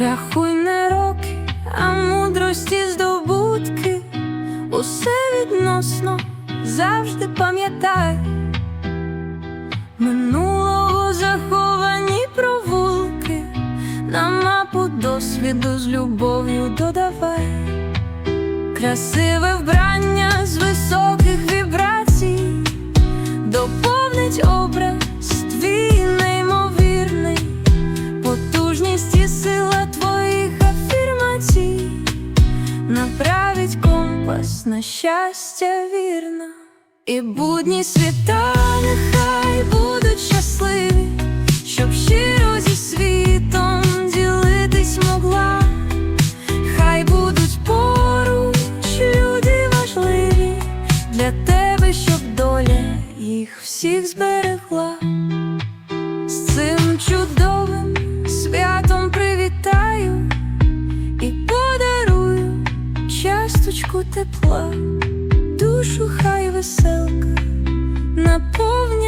Рахуй не роки, а мудрості здобутки, усе відносно завжди пам'ятай. Минулого заховані провулки, на мапу досвіду з любов'ю додавай. Красиве вбрання з високих вібрацій доповнить образ направить компас на щастя вірно, і будні світа нехай будуть щасливі, щоб щиро зі світом ділитись могла. Хай будуть поруч люди важливі для тебе, щоб доля їх всіх зберегла. Часточку тепла, душу хай веселка наповняє,